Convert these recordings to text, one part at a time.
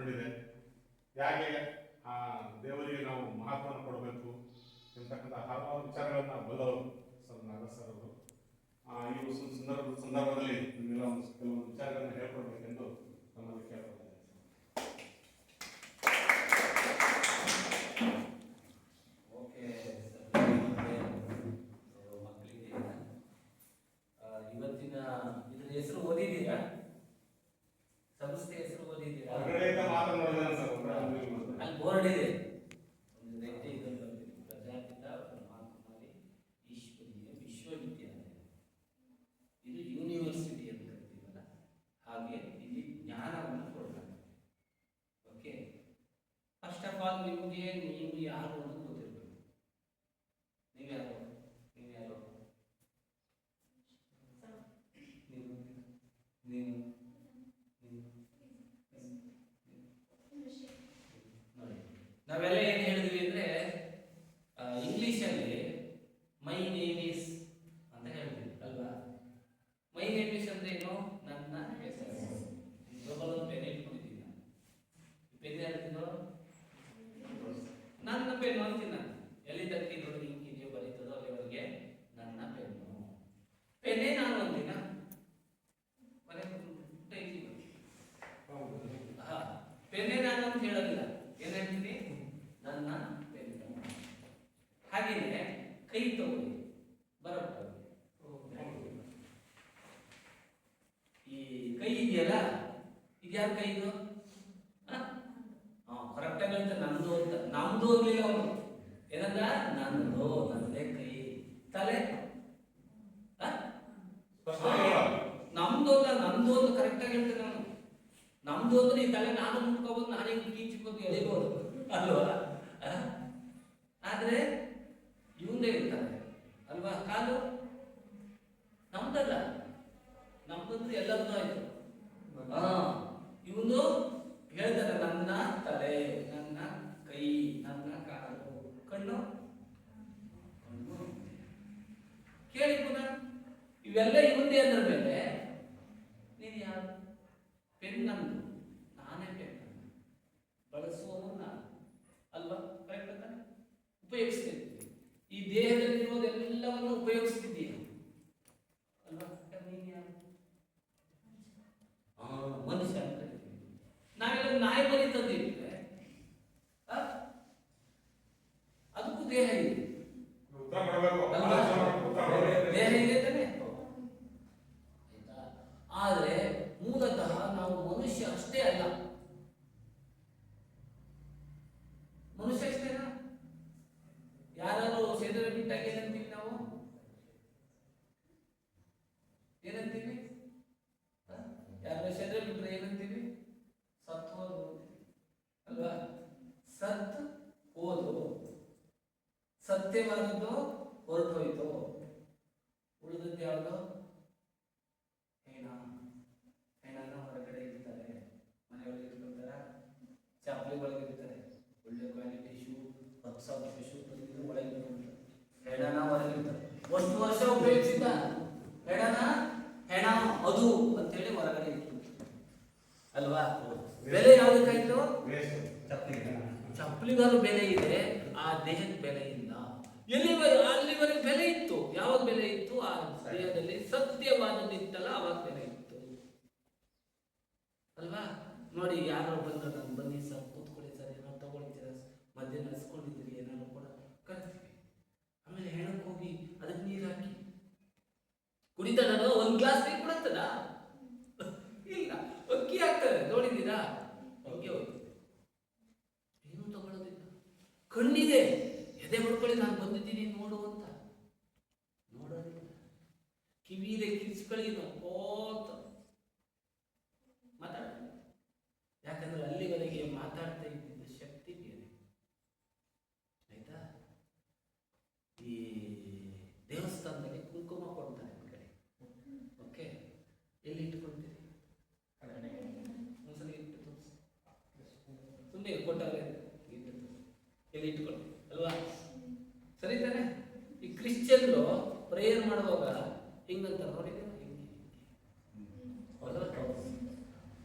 ಹಮ್ಮಿಕೊಂಡಿದೆ ಹೇಗೆ ಆ, ದೇವರಿಗೆ ನಾವು ಮಹತ್ವವನ್ನು ಕೊಡಬೇಕು ಎಂತಕ್ಕಂಥ ಹಲವಾರು ವಿಚಾರಗಳನ್ನ ಬಲ್ಲವರು ಸರ್ ನಾಗಸರ್ ಸರ್ ಅವರು. ಈ ಸಂದರ್ಭ ಸಂದರ್ಭದಲ್ಲಿ ನಿಮ್ಮೆಲ್ಲ ಕೆಲವೊಂದು ವಿಚಾರಗಳನ್ನು ಹೇಳ್ಕೊಡ್ಬೇಕೆಂದು ನಮ್ಮಲ್ಲಿ ಕೇಳ್ಕೊಳ್ತೇನೆ. ಆಲ್ ನಿಮಗೆ ನೀವು ಯಾರು ಅಂತ ಗೊತ್ತಿರಬೇಕು. ನೀವು ಯಾರು? ನೀವು ಯಾರು? ನೋಡಿ. ನಾವೆಲ್ಲ ಏನು ಹೇಳಿದ್ವಿ ಅಂದ್ರೆ ಇಂಗ್ಲಿಷಲ್ಲಿ ಮೈ ನೇಮ್ ಇಸ್ ಅಂತ ಹೇಳ್ತೀವಿ ಅಲ್ವಾ? ಮೈ ನೇಮ್ ಇಸ್ ಅಂದ್ರೆ ಏನು? ಪೆನ್ನೇ ನಾನು ಅಂತ ಹೇಳೋದಿಲ್ಲ. ಏನಂತೀನಿ ನನ್ನ ಪೆನ್ನು ಹಾಗೆಯೇ ಕೈ ತಗೊಳ್ಳಿ. ಬರಪ್ಪ ಈ ಕೈ ಇದೆಯಲ್ಲ ಇದ್ಯಾರ ಕೈ ಇದು? ಕರೆಕ್ಟಾಗಿ ಹೇಳ್ತಾರೆ ನಂದು ಅಂತ. ನಮ್ದು ಹೋಗ್ಲಿಲ್ಲ ಅವನು. ಏನಂದ? ನಂದು ನಂದೇ ಕೈ. ತಲೆ? ನಮ್ದು ಅಲ್ಲ ನಂದು ಅಂತ ಕರೆಕ್ಟ್ ಆಗಿ ಹೇಳ್ತೇನೆ ನಾನು ನಮ್ದು ಅಂದ್ರೆ ಈ ತಲೆ ನಾನು ಮುಟ್ಕೋಬಹುದು ನಾನೇ ಕೀಚಿಕೊಂಡು ಎಳಿಬಹುದು ಅಲ್ವಾ? ಆದ್ರೆ ಇವಂದೇ ಇರ್ತಾರೆ ಅಲ್ವಾ? ಕಾಲು? ನಮ್ದಲ್ಲ. ನಮ್ದಂದ್ರೆ ಎಲ್ಲದನ್ನೂ ಆಯ್ತು ಹಾ ಇವನು ಹೇಳ್ತಾರೆ ನನ್ನ ತಲೆ ನನ್ನ ಕೈ ನನ್ನ ಕಾಲು ಕಣ್ಣು ಕಣ್ಣು ಕೇಳಿ ಪುನಃ ಇವೆಲ್ಲ ಇವಂದೇ ಅಂದ್ರ ಮೇಲೆ ನೀನು ಯಾರು ಪೆನ್ ನಂದು ನಾನೇ ಪೆನ್ ಬಳಸುವವನು ನಾನು ಅಲ್ವಾ ಕರೆಕ್ಟ್ ತಾನೆ ಉಪಯೋಗಿಸ್ತಿದ್ದೆ ಈ ದೇಹದಲ್ಲಿರುವುದೆಲ್ಲವನ್ನು ಉಪಯೋಗಿಸ್ತಿದ್ದೀಯ ಅಲ್ವಾ ಹಾಗಾದ್ರೆ ನೀನು ಯಾರು ಆ, ಮನುಷ್ಯ ಅಂತ ಕರಿತೀವಿ. ನಾವೆಲ್ಲ ನಾಯಿ ಮರಿ ತಂದಿರ್ತೇವೆ ಅದಕ್ಕೂ ದೇಹ ಇದೆ ಉತ್ತರ ಕೊಡಬೇಕು ಅಲ್ವಾ? ಆಲೋಚನೆ ಮಾಡ್ಬೇಕು, ಉತ್ತರ ಕೊಡಬೇಕು. ದೇಹ ಇದೆ ತಾನೆ ಆಯ್ತಾ ಆದ್ರೆ ಮೂಲತಃ ನಾವು ಮನುಷ್ಯ ಅಷ್ಟೇ ಅಲ್ಲ. ಮನುಷ್ಯ ಅಷ್ಟೇನಾ ಯಾರು ಸೇದರ ಬಿಟ್ಟಾಗ ಏನಂತೀವಿ ನಾವು? ಏನಂತೀವಿ? ಯಾರು ಸೇದರ ಬಿಟ್ಟರೆ ಏನಂತೀವಿ? ಸತ್ ಹೋದ್ರು. ಅಲ್ವಾ? ಸತ್ ಹೋದು ಸತ್ಯವಾದದ್ದು ಹೊರಟೋಯ್ತು. ಉಳಿದದ್ದು ಯಾವುದು? ಹೆಣ ಹೆಣನ ಹೊರಗಡೆ ಇರ್ತಾರೆ ಮನೆಯೊಳಗೆ ಇಟ್ಕೊಳ್ತಾರ ಚಪ್ಪಲಿ ಒಳಗೆ ಇರ್ತಾರೆ ಒಳ್ಳೆ ಕ್ವಾಲಿಟಿ ಶೂ ಹತ್ತು ಸಾವಿರ ಶೂ ತಂದಿದ್ದು ಒಳಗೆ ಹೆಣನ ಹೊರಗೆ ಇರ್ತಾರೆ ಒಂದು ವರ್ಷ ಉಪಯೋಗಿಸಿದ್ದ ಹೆಣನ? ಹೆಣ ಅದು ಅಂತೇಳಿ ಹೊರಗಡೆ ಇತ್ತು. ಅಲ್ವಾ? ಬೆಲೆ ಯಾವ್ದಕ್ಕಾಯ್ತು. ಚಪ್ಪಲಿಗಾರು ಬೆಲೆ ಇದೆ, ಆ ದೇಹದ ಬೆಲೆ ಇಲ್ಲ. ಎಲ್ಲಿವರೆಗೆ ಅಲ್ಲಿವರೆಗೆ ಬೆಲೆ ಇತ್ತು. ಯಾವ ಬೆಲೆ ಇತ್ತು? ಆ ದೇಹದಲ್ಲಿ ಸತ್ಯವಾದದ್ದಿತ್ತಲ್ಲ ಅವಾಗ ಬೆಲೆ ಇತ್ತು. ಅಲ್ವಾ? ನೋಡಿ, ಯಾರೋ ಬಂದ ನಾನು ಬನ್ನಿ ಸರ್, ಕೂತ್ಕೊಳ್ಳಿ ಸರ್, ಏನೋ ತಗೊಳ್ತೀರ ಮಧ್ಯ ನಡ್ಸ್ಕೊಂಡಿದ್ದೀರಿ ಏನಾದ್ರು ಕೂಡ ಕರಿತೀವಿ ಆಮೇಲೆ ಹೆಣಕ್ಕೆ ಹೋಗಿ, ಅದಕ್ಕೆ ನೀರು ಹಾಕಿ. ಕುಡಿತದ ಒಂದು ಗ್ಲಾಸ್ ನೀರು ಕುಡಿತದ ಇಲ್ಲ, ಅಕ್ಕಿ ಹಾಕ್ತಾರೆ, ನೋಡಿದ್ದೀರಾ? ಹಂಗೆ ಹೋಗ್ತದೆ ಏನು ತಗೊಳ್ಳೋದಿಲ್ಲ. ಕಣ್ಣಿದೆ, ಎದೆ ಹೊಡ್ಕೊಳ್ಳಿ ನಾನು ಬಂದಿದ್ದೀನಿ, ನೋಡು ಅಂತ. ನೋಡೋದಿಲ್ಲ. ಕಿವಿಯಿದೆ ಕಿರಿಸ್ಕೊಳ್ಳಿ ನೋಡ್ಕೋತ ಸುಮ್ಮನೆ ಕೊಟ್ಟವ್ರೆ ಇಲ್ಲಿ ಇಟ್ಕೊಳ್ಳಿ, ಅಲ್ವಾ? ಸರಿ ತಾನೆ? ಈ ಕ್ರಿಶ್ಚಿಯನ್ರು ಪ್ರೇಯರ್ ಮಾಡುವಾಗ ಹಿಂಗಂತ ನೋಡಿದ್ರೆ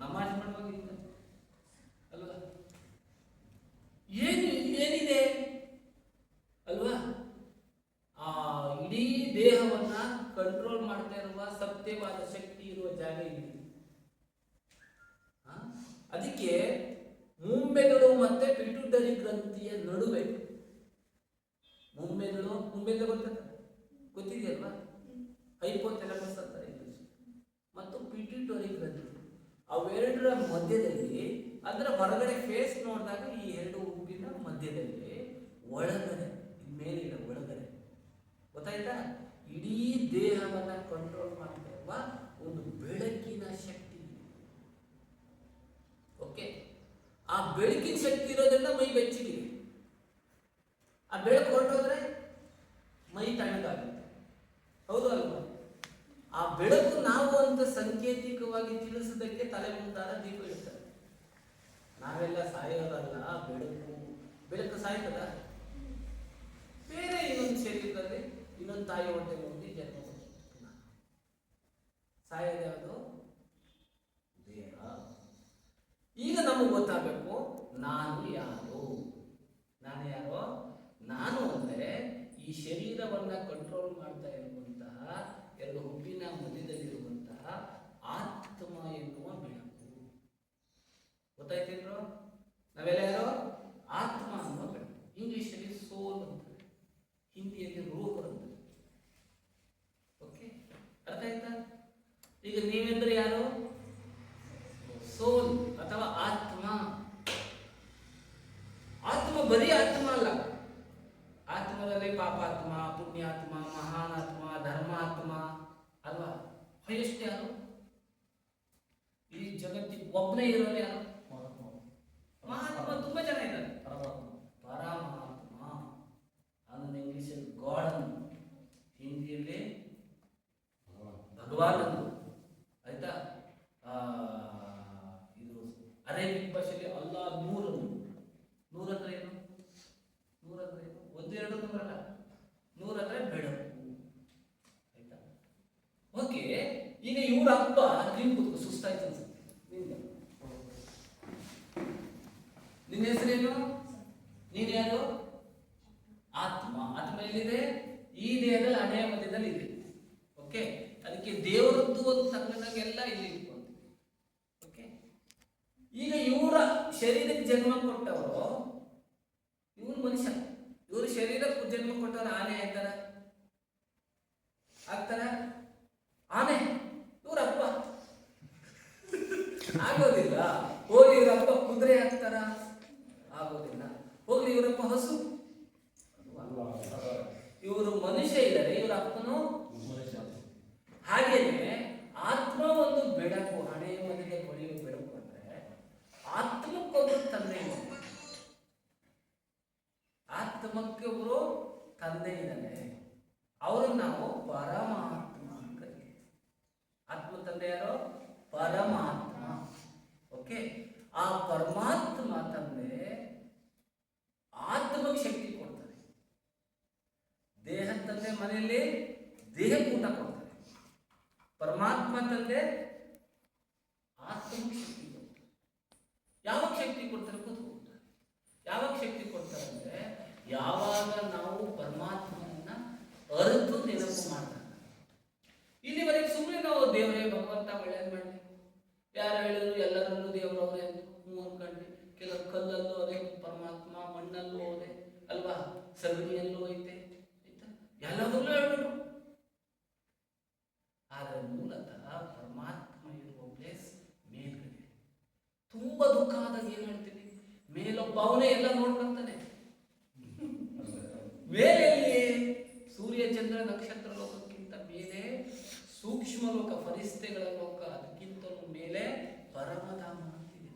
ನಮಾಜ್ ಮಾಡುವಾಗ ಅಲ್ವಾ? ಏನು, ಏನಿದೆ? ಅಲ್ವಾ? ಆ ಇಡೀ ದೇಹವನ್ನ ಕಂಟ್ರೋಲ್ ಮಾಡ್ತಾ ಇರುವ ಸತ್ಯವಾದ ಶಕ್ತಿ ಇರುವ ಜಾಗ ಇದೆ ಅದಕ್ಕೆ ಮುಂಬೆಗಳು ಮತ್ತೆ ಪಿಟುಟರಿ ಗ್ರಂಥಿಯ ನಡುವೆ. ಮುಂಬೆಗಳು ಮುಂಬೆಗಳು ಗೊತ್ತಲ್ಲ ಗೊತ್ತಿದೆಯಲ್ವಾ? ಹೈಪೋಥೆಲಮಸ್ ಅಂತಾರೆ ಇಂಗ್ಲಿಷ್. ಮತ್ತು ಪಿಟ್ಯೂಟರಿ ಗ್ರಂಥಿ. ಅವೆರಡರ ಮಧ್ಯದಲ್ಲಿ, ಅದರ ಹೊರಗಡೆ ಫೇಸ್ ನೋಡಿದಾಗ ಈ ಎರಡು ಉಬ್ಬಿನ ಮಧ್ಯದಲ್ಲಿ ಒಳಗಡೆ ಮೇಲಿನ ಒಳಗಡೆ. ಗೊತ್ತಾಯ್ತಾ? ಇಡೀ ದೇಹವನ್ನ ಕಂಟ್ರೋಲ್ ಮಾಡ್ತಾ ಒಂದು ಬೆಳಕಿನ ಶಕ್ತಿ ಇದೆ. ಓಕೆ ಆ ಬೆಳಕಿನ ಶಕ್ತಿ ಇರೋದ್ರಿಂದ ಮೈ ಬೆಚ್ಚಗಿದೆ. ಆ ಬೆಳಕು ಹೊರಟೋದ್ರೆ ಮೈ ತಣ್ಣಗಾಗುತ್ತೆ. ಹೌದು ಅಲ್ವಾ? ಆ ಬೆಳಕು ನಾವು ಅಂತ ಸಂಕೇತಿಕವಾಗಿ ತಿಳಿಸೋದಕ್ಕೆ ತಲೆ ಮುಂದಾದ ದೀಪ 没有，没有。ಓಕೆ? ಅದಕ್ಕೆ ದೇವರದ್ದು ಒಂದು ಸಂಗನಾಗೆಲ್ಲ ಇಲ್ಲಿ ಓಕೆ? ಈಗ ಇವರ ಶರೀರಕ್ಕೆ ಜನ್ಮ ಕೊಟ್ಟವರು ಇವ್ರ ಮನುಷ್ಯ. ಇವ್ರ ಶರೀರಕ್ಕೆ ಜನ್ಮ ಕೊಟ್ಟವರು ಆನೆ ಆಯ್ತಾರ ಆಗ್ತಾರ? ಆನೆ? ಇವ್ರ ಅಪ್ಪ. ಆಗೋದಿಲ್ಲ. ಹೋಗಿ ಇವರಪ್ಪ ಕುದುರೆ ಆಗ್ತಾರ ಆಗೋದಿಲ್ಲ. ಹೋಗ್ಲಿ ಇವರಪ್ಪ ಹಸು. ಇವರು ಮನುಷ್ಯ ಇದ್ದಾರೆ, ಇವರ ಅಪ್ಪನು ಹಾಗೇನೆ ಆತ್ಮ ಒಂದು ಬೆಳಕು ಮನೆಗೆ ಹೊಳೆಯುವ ಬೆಳಕು ಅಂದ್ರೆ ಆತ್ಮಕ್ಕೊಬ್ಬರು ತಂದೆ ಆತ್ಮಕ್ಕೆ ಒಬ್ರು ತಂದೆ ಇದ್ದಾನೆ. ಅವರು ನಾವು ಪರಮಾತ್ಮ ಅಂತ ಆತ್ಮ ತಂದೆ ಯಾರು? ಪರಮಾತ್ಮ. ಓಕೆ ಆ ಪರಮಾತ್ಮ ತಂದೆ ಆತ್ಮಕ್ಕೆ ಶಕ್ತಿ ಕೊಡ್ತಾರೆ ದೇಹ ತಂದೆ ಮನೆಯಲ್ಲಿ ದೇಹಕ್ಕೆ ಊಟ ಕೊಡ್ತಾರೆ ಪರಮಾತ್ಮ ತಂದೆ ಆತ್ಮಕ್ಕೆ ಶಕ್ತಿ ಕೊಡ್ತಾರೆ. ಯಾವಾಗ ಶಕ್ತಿ ಕೊಡ್ತಾರೆ ಕೂತ್ಕೊಳ್ತಾರೆ. ಯಾವಾಗ ಶಕ್ತಿ ಕೊಡ್ತಾರೆ ಅಂದ್ರೆ ಯಾವಾಗ ನಾವು ಪರಮಾತ್ಮನನ್ನ ಅರಿತು ನೆನಪು ಮಾಡ್ತಾರೆ. ಇಲ್ಲಿವರೆಗೆ ಸುಮ್ಮನೆ ನಾವು ದೇವರೇ ಭಗವಂತ ಒಳ್ಳೇದು ಮಾಡಲಿ. ಯಾರು ಹೇಳಿದ್ರು ಎಲ್ಲರಲ್ಲೂ ದೇವರು ಅವರೇ ಅಂತ ಹ್ಞೂ ಅನ್ಕೊಂಡ್ವಿ ಕೆಲವು ಕಲ್ಲಲ್ಲೂ ಅದೇ ಪರಮಾತ್ಮ ಮಣ್ಣಲ್ಲೂ ಅದೇ ಅಲ್ವಾ ಸಗಣಿಯಲ್ಲೂ ಐತೆ ಆಯ್ತಾ ಎಲ್ಲದರಲ್ಲೂ ಹೇಳ್ಬಿಟ್ರು ಆದರೆ ಮೂಲತಃ ಪರಮಾತ್ಮ ಇರುವ ಪ್ಲೇಸ್ ಮೇಲ್ಗಡೆ ತುಂಬಾ ದುಃಖ ಆದಾಗ ಏನ್ ಹೇಳ್ತೀವಿ ಮೇಲೊಬ್ಬ ಅವನೇ ಎಲ್ಲ ನೋಡ್ಕೊಂತಾನೆ. ಮೇಲೆಲ್ಲಿ ಸೂರ್ಯ, ಚಂದ್ರ, ನಕ್ಷತ್ರ ಲೋಕಕ್ಕಿಂತ ಮೇಲೆ ಸೂಕ್ಷ್ಮ ಲೋಕ ಫರಿಸ್ತೆಗಳ ಲೋಕ, ಅದಕ್ಕಿಂತಲೂ ಮೇಲೆ ಪರಮಧಾಮ ಅಂತಿದೆ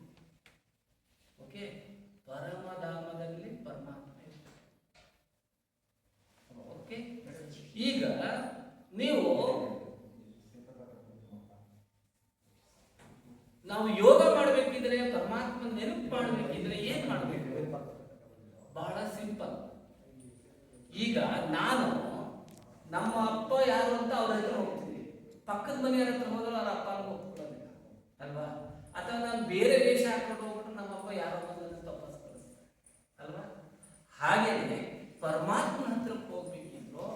ಓಕೆ ಪರಮಧಾಮದಲ್ಲಿ ಪರಮಾತ್ಮ. ಓಕೆ ಈಗ ನೀವು ನಾವು ಯೋಗ ಮಾಡಬೇಕಿದ್ರೆ ಪರಮಾತ್ಮ ನೆನಪು ಮಾಡಬೇಕಿದ್ರೆ ಏನ್ ಮಾಡಬೇಕು? ಬಹಳ ಸಿಂಪಲ್. ಈಗ ನಾನು, ನಮ್ಮ ಅಪ್ಪ ಯಾರು ಅಂತ ಅವ್ರ ಹತ್ರ ಹೋಗ್ತೀನಿ. ಪಕ್ಕದ ಮನೆಯವ್ರ ಹತ್ರ ಹೋದ್ರೆ ಅವ್ರ ಅಪ್ಪ ಒಪ್ಕೊಳ್ಳೋದಿಲ್ಲ, ಅಲ್ವಾ? ಅಥವಾ ನಾನು ಬೇರೆ ವೇಷ ಹಾಕೊಂಡು ಹೋಗ್ಬಿಟ್ಟು ನಮ್ಮ ಅಪ್ಪ ಯಾರು ಬಂದ ತಪಾಸ್ ಅಲ್ವಾ? ಹಾಗೇನೆ ಪರಮಾತ್ಮನ ಹತ್ರಕ್ಕೆ ಹೋಗ್ಬೇಕಿದ್ರು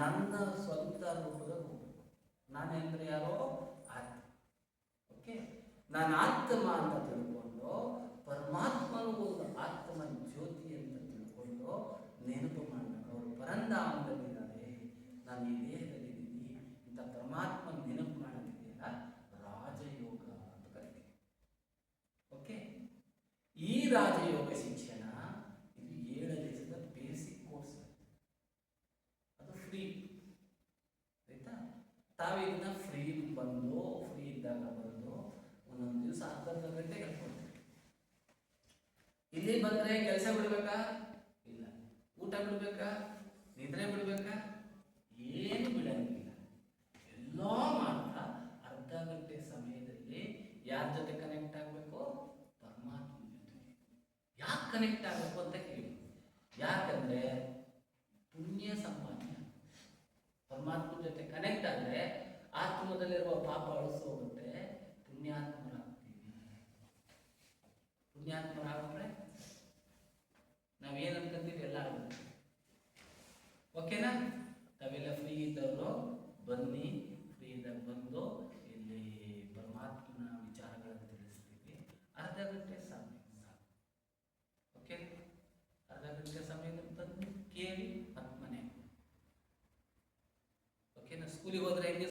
ನನ್ನ ಸ್ವಂತ ರೂಪದಲ್ಲಿ ಹೋಗ್ಬೇಕು. ನಾನೇ ಅಂದ್ರೆ ಯಾರೋ? ನಾನು ಆತ್ಮ ಅಂತ ತಿಳ್ಕೊಂಡು, ಪರಮಾತ್ಮನು ಒಂದು ಆತ್ಮ ಜ್ಯೋತಿ ಅಂತ ತಿಳ್ಕೊಂಡು ನೆನಪು ಮಾಡಬೇಕು. ಅವರು ಪರಂಧಾಮದಲ್ಲಿದ್ದಾರೆ ನಾನು ಈ ದೇಹದಲ್ಲಿದ್ದೀನಿ ಇಂಥ ಪರಮಾತ್ಮನ ನೆನಪು ಮಾಡೋದಿದೆಯಲ್ಲ ರಾಜಯೋಗ ಅಂತ ಕರಿತೀವಿ. ಓಕೆ ಈ ರಾಜಯೋಗ ಶಿಕ್ಷಣ ಇದು ಏಳು ದಿವಸದ ಬೇಸಿಕ್ ಕೋರ್ಸ್ ಅದು ಫ್ರೀ ಆಯ್ತಾ ತಾವು ಇದನ್ನ ಫ್ರೀ ಬಂದು ಫ್ರೀ ಇದ್ದಾಗ ಬಂದು ಒಂದೊಂದು ದಿವಸ ಅರ್ಧ ಅರ್ಧ ಗಂಟೆ ಹೇಳ್ಕೊಡ್ತೀವಿ ಇಲ್ಲಿ ಬಂದ್ರೆ ಕೆಲಸ ಬಿಡ್ಬೇಕಾ ಇಲ್ಲ ಊಟ ಬಿಡ್ಬೇಕಾ ನಿದ್ರೆ ಬಿಡ್ಬೇಕಾ ಏನು ಬಿಡಂಗಿಲ್ಲ ಎಲ್ಲ ಮಾಡ್ತಾ ಅರ್ಧ ಗಂಟೆ ಸಮಯದಲ್ಲಿ ಯಾರ ಜೊತೆ ಕನೆಕ್ಟ್ ಆಗಬೇಕು ಪರಮಾತ್ಮ ಜೊತೆ ಯಾಕೆ ಕನೆಕ್ಟ್ ಆಗಬೇಕು ಅಂತ ಕೇಳಿ. ಯಾಕಂದ್ರೆ ಪುಣ್ಯ ಸಂಪಾದನೆ ಪರಮಾತ್ಮ ಜೊತೆ ಕನೆಕ್ಟ್ ಆದ್ರೆ ಆತ್ಮದಲ್ಲಿರುವ ಪಾಪ ಅಳಿಸು ಹೋಗುತ್ತೆ. ಪುಣ್ಯಾತ್ಮರಾಗ್ತೀವಿ. ಪುಣ್ಯಾತ್ಮರಾಗ್ರೆ ನಾವೇನ್ ಅನ್ಕೊಂತೀವಿ? ಎಲ್ಲ ಆಗುತ್ತೆ ಓಕೆನಾ ತಾವೆಲ್ಲ ಫ್ರೀ ಇದ್ದವರು, ಬನ್ನಿ ಫ್ರೀ ಇದ್ದಾಗ ಬಂದು ಇಲ್ಲಿ ಪರಮಾತ್ಮನ ವಿಚಾರಗಳನ್ನು ತಿಳಿಸ್ತೀವಿ ಅರ್ಧ ಗಂಟೆ ಸಮಯ ಸಾಕು ಓಕೆ ಅರ್ಧ ಗಂಟೆ ಸಮಯದಲ್ಲಿ ಬಂದು ಕೇಳಿ ಮತ್ತೆ ಮನೆ ಓಕೆನಾ ಸ್ಕೂಲಿಗೆ ಹೋದ್ರೆ ಹೆಂಗೆ